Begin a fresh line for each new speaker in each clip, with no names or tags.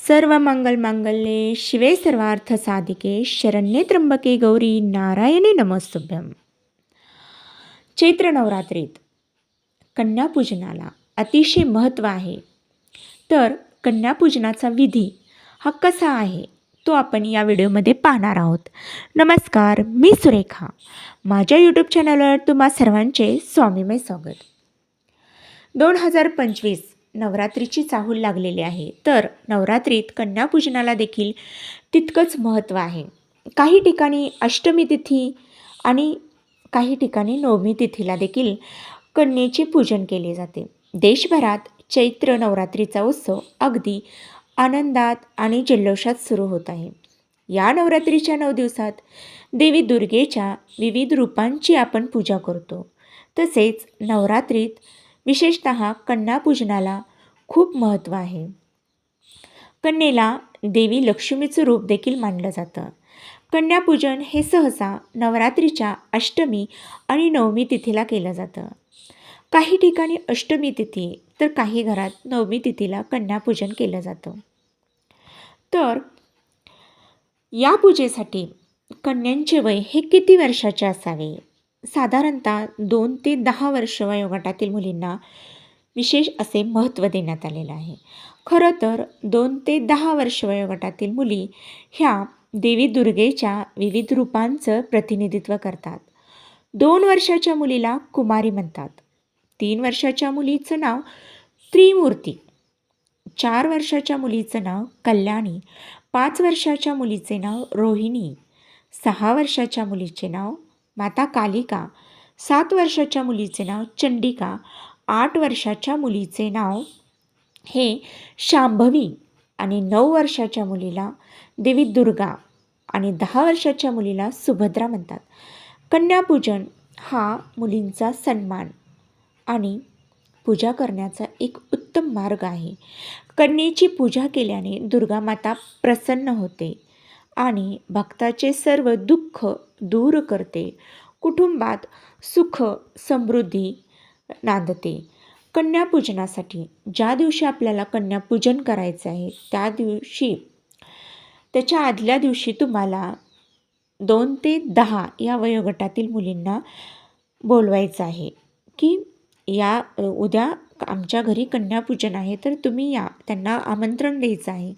सर्व मंगल मांगल्ये शिवे सर्वार्थ साधिके शरण्ये त्र्यंबके गौरी नारायणी नमस्तुभ्यम. चैत्र नवरात्रीत कन्यापूजनाला अतिशय महत्त्व आहे. तर कन्यापूजनाचा विधी हा कसा आहे तो आपण या व्हिडिओमध्ये पाहणार आहोत. नमस्कार मी सुरेखा. माझ्या यूट्यूब चॅनलवर तुम्हा सर्वांचे स्वामीमय स्वागत. दोन हजार पंचवीस नवरात्रीची चाहूल लागलेली आहे. तर नवरात्रीत कन्यापूजनाला देखील तितकंच महत्त्व आहे. काही ठिकाणी अष्टमी तिथी आणि काही ठिकाणी नवमी तिथीला देखील कन्येचे पूजन केले जाते. देशभरात चैत्र नवरात्रीचा उत्सव अगदी आनंदात आणि जल्लोषात सुरू होत आहे. या नवरात्रीच्या नऊ दिवसात देवी दुर्गेच्या विविध रूपांची आपण पूजा करतो. तसेच नवरात्रीत विशेषत कन्यापूजनाला खूप महत्त्व आहे. कन्येला देवी लक्ष्मीचं रूप देखील मानलं जातं. कन्यापूजन हे सहसा नवरात्रीच्या अष्टमी आणि नवमी तिथीला केलं जातं. काही ठिकाणी अष्टमी तिथी तर काही घरात नवमी तिथीला कन्यापूजन केलं जातं. तर या पूजेसाठी कन्यांचे वय हे किती वर्षाचे असावे? साधारणतः दोन ते दहा वर्ष वयोगटातील मुलींना विशेष असे महत्त्व देण्यात आलेलं आहे. खरं तर दोन ते दहा वर्ष वयोगटातील मुली ह्या देवी दुर्गेच्या विविध रूपांचं प्रतिनिधित्व करतात. दोन वर्षाच्या मुलीला कुमारी म्हणतात. तीन वर्षाच्या मुलीचं नाव त्रिमूर्ती. चार वर्षाच्या मुलीचं नाव कल्याणी. पाच वर्षाच्या मुलीचे नाव रोहिणी. सहा वर्षाच्या मुलीचे नाव माता कालिका. सात वर्षाच्या मुलीचे नाव चंडिका. आठ वर्षाच्या मुलीचे नाव हे शांभवी आणि नऊ वर्षाच्या मुलीला देवी दुर्गा आणि दहा वर्षाच्या मुलीला सुभद्रा म्हणतात. कन्यापूजन हा मुलींचा सन्मान आणि पूजा करण्याचा एक उत्तम मार्ग आहे. कन्येची पूजा केल्याने दुर्गामाता प्रसन्न होते. आणि भक्ताचे सर्व दुःख दूर करते. कुटुंबात सुख समृद्धी नांदते. कन्यापूजनासाठी ज्या दिवशी आपल्याला कन्यापूजन करायचं आहे त्या दिवशी त्याच्या आदल्या दिवशी तुम्हाला दोन ते दहा या वयोगटातील मुलींना बोलवायचं आहे की या उद्या आमच्या घरी कन्यापूजन आहे तर तुम्ही या त्यांना आमंत्रण द्यायचं आहे.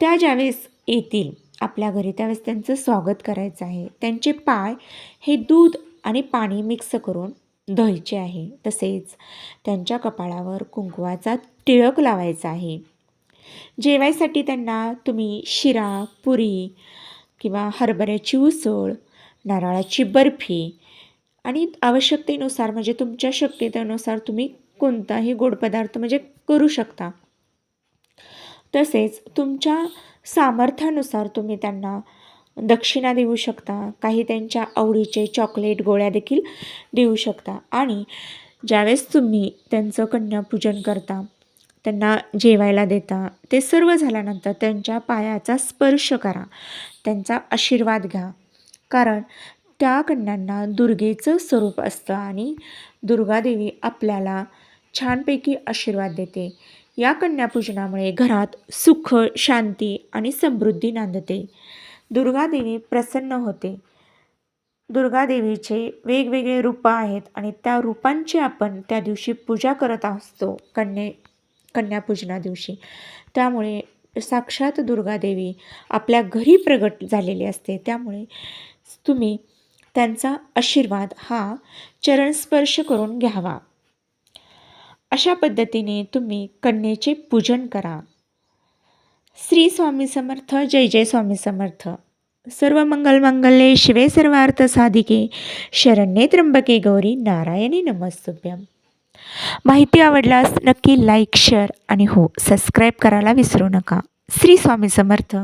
त्या ज्यावेळेस येतील आपल्या घरी त्यावेळेस त्यांचं स्वागत करायचं आहे. त्यांचे पाय हे दूध आणि पाणी मिक्स करून धुवायचे आहे. तसेच त्यांच्या कपाळावर कुंकवाचा टिळक लावायचा आहे. जेवायसाठी त्यांना तुम्ही शिरा पुरी किंवा हरभऱ्याची उसळ नारळाची बर्फी आणि आवश्यकतेनुसार म्हणजे तुमच्या शक्यतेनुसार तुम्ही कोणताही गोड पदार्थ म्हणजे करू शकता. तसेच तुमच्या सामर्थ्यानुसार तुम्ही त्यांना दक्षिणा देऊ शकता. काही त्यांच्या आवडीचे चॉकलेट गोळ्या देखील देऊ शकता. आणि ज्यावेळेस तुम्ही त्यांचं कन्यापूजन करता त्यांना जेवायला देता ते सर्व झाल्यानंतर त्यांच्या पायाचा स्पर्श करा. त्यांचा आशीर्वाद घ्या. कारण त्या कन्यांना दुर्गेचं स्वरूप असतं आणि दुर्गादेवी आपल्याला छानपैकी आशीर्वाद देते. या कन्यापूजनामुळे घरात सुख शांती आणि समृद्धी नांदते. दुर्गादेवी प्रसन्न होते. दुर्गादेवीचे वेगवेगळे रूपं आहेत आणि त्या रूपांची आपण त्या दिवशी पूजा करत असतो कन्ये कन्यापूजना दिवशी. त्यामुळे साक्षात दुर्गादेवी आपल्या घरी प्रगट झालेली असते. त्यामुळे तुम्ही त्यांचा आशीर्वाद हा चरणस्पर्श करून घ्यावा. अशा पद्धतीने तुम्ही कन्येचे पूजन करा. श्री स्वामी समर्थ जय जय स्वामी समर्थ. सर्व मंगल मंगले शिवे सर्वार्थ साधिके. शरण्ये त्र्यंबके गौरी नारायणी नमस्तुभ्यम. माहिती आवडल्यास नक्की लाईक शेअर आणि हो सबस्क्राईब करायला विसरू नका. श्री स्वामी समर्थ.